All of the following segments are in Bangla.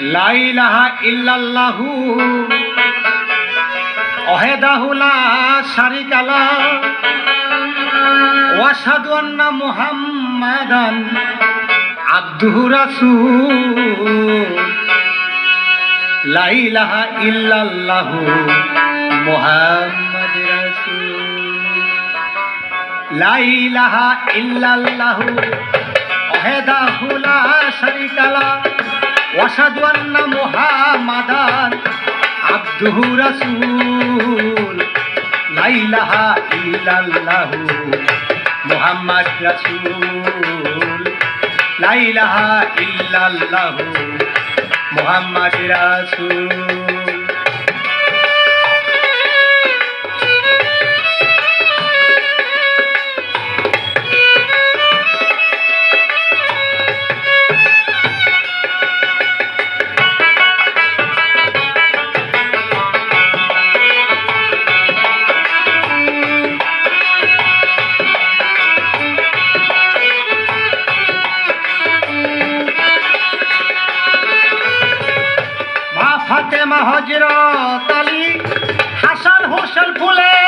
লাইলাহা ইল্লাল্লাহু অহেদাহুলা শারিকালা ওয়াসাদু আন্না মুহাম্মাদান আব্দুহু রাসূল। লাইলাহা ইল্লাল্লাহু মুহাম্মাদ রাসূল। লাইলাহা ইল্লাল্লাহু ওয়াহদাহুলা শারিকালা ওয়াসাদু আন্না মুহাম্মাদান আব্দুহু রাসূল। লাইলাহা ইল্লাল্লাহু মুহাম্মাদ রাসূল। লাইলাহা ইল্লাল্লাহু মুহাম্মাদ রাসূল। ফাতেমা তালি হাসান হোসেন ফুলের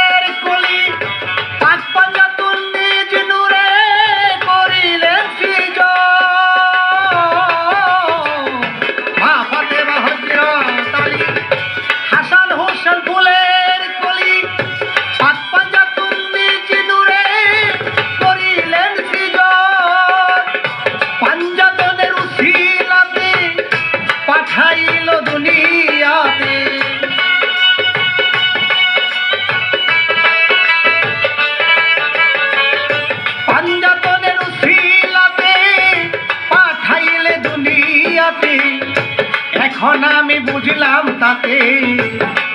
এখন আমি বুঝলাম তাতে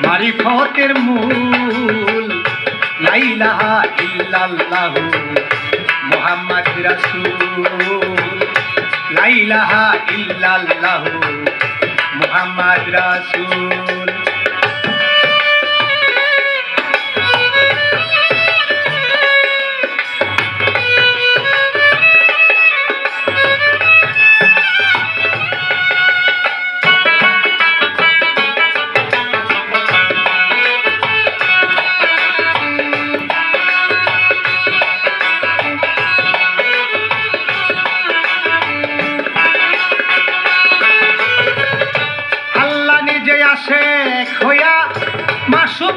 মারিফতের মূল। লাইলাহা ইল্লাল্লাহু মোহাম্মদ রাসূল। লাইলাহা ইল্লাল্লাহ মোহাম্মদ রাসূল। মাসুম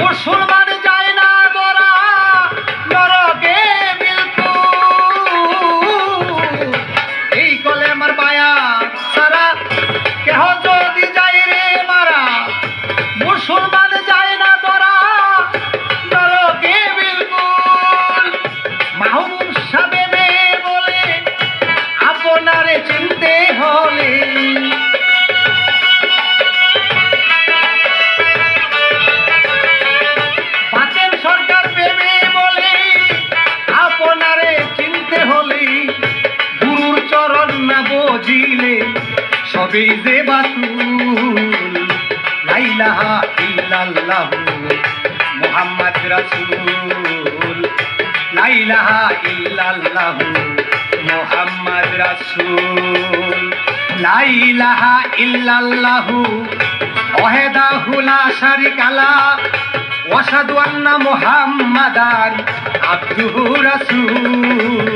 মুসলমান যায় না মরা নরকে এই কলে আমার বায়া সারা, কেহ যদি যায় রে মারা, মুসলমান যায় না মরা নরকে বিলকুল মাহমুদ বলে, আপনারে চিনতে হলে লাগে হলেই গুরুর চরণ না বুঝিলে সবই যে বাসুল লাইলাহা ইল্লাল্লাহ, মুহাম্মদ রাসূল। লাইলাহা ইল্লাল্লাহ, মুহাম্মদ রাসূল। লাইলাহা ইল্লাল্লাহ ওহেদা হুলা শারিকালা ওয়াসাদু আন্না মুহাম্মাদান আব্দুহু রাসূল।